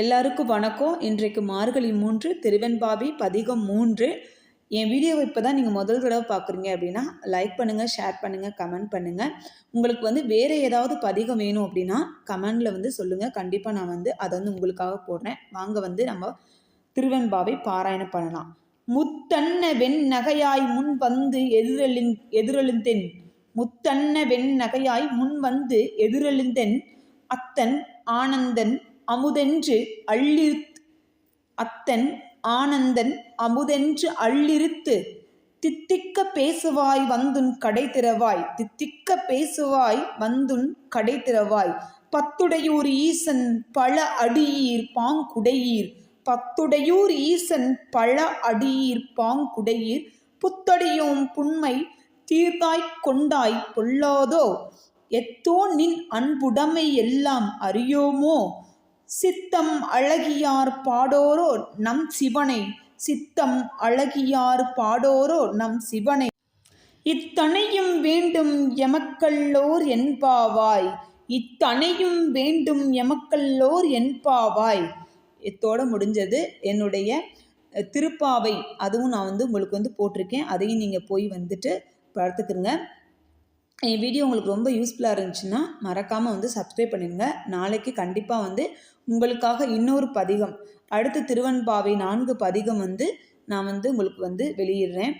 எல்லாருக்கும் வணக்கம். இன்றைக்கு மார்கழி மூன்று திருவெண்பாவி பதிகம் மூன்று. என் வீடியோவை இப்போ தான் நீங்கள் முதல் தடவை பார்க்குறீங்க அப்படின்னா லைக் பண்ணுங்கள் ஷேர் பண்ணுங்கள் கமெண்ட் பண்ணுங்கள் உங்களுக்கு வந்து வேறு ஏதாவது பதிகம் வேணும் அப்படின்னா கமெண்டில் வந்து சொல்லுங்கள் கண்டிப்பாக நான் வந்து அதை வந்து உங்களுக்காக போடுறேன். வாங்க வந்து நம்ம திருவெண்பாவை பாராயணம் பண்ணலாம். முத்தன்ன வெண் நகையாய் முன் வந்து எதிரெழுந் எதிரெழுந்தென் முத்தன்ன வெண் நகையாய் முன் வந்து எதிரெழுந்தென் அத்தன் ஆனந்தன் அமுதென்று அள்ளிருத் அத்தன் ஆனந்தன் அமுதென்று அள்ளிருத்து தித்திக்க பேசுவாய் வந்துன் கடை திறவாய் தித்திக்க பேசுவாய் வந்துன் கடை திறவாய் பத்துடையூர் ஈசன் பல அடியீர் பாங்குடையீர் பத்துடையூர் ஈசன் பல அடியீர் பாங்குடையீர் புத்தடியோம் புண்மை தீர்ந்தாய்க் கொண்டாய் பொல்லாதோ எத்தோ நின் அன்புடைமை எல்லாம் அறியோமோ சித்தம் அழகியார் பாடோரோ நம் சிவனை. சித்தம் அழகியார் பாடோரோ நம் சிவனை. இத்தனையும் வேண்டும் எமக்கல்லோர் என்பாவாய். இத்தனையும் வேண்டும் எமக்கல்லோர் என்பாவாய். இத்தோட முடிஞ்சது என்னுடைய திருப்பாவை. அதுவும் நான் வந்து உங்களுக்கு வந்து போட்டிருக்கேன். அதையும் நீங்கள் போய் வந்துட்டு பார்த்துக்குங்க. என் வீடியோ உங்களுக்கு ரொம்ப யூஸ்ஃபுல்லாக இருந்துச்சுன்னா மறக்காமல் வந்து சப்ஸ்கிரைப் பண்ணிடுங்க. நாளைக்கு கண்டிப்பாக வந்து உங்களுக்காக இன்னொரு பதிகம் அடுத்து திருவன்பாவை நான்கு பதிகம் வந்து நான் வந்து உங்களுக்கு வந்து வெளியிடுறேன்.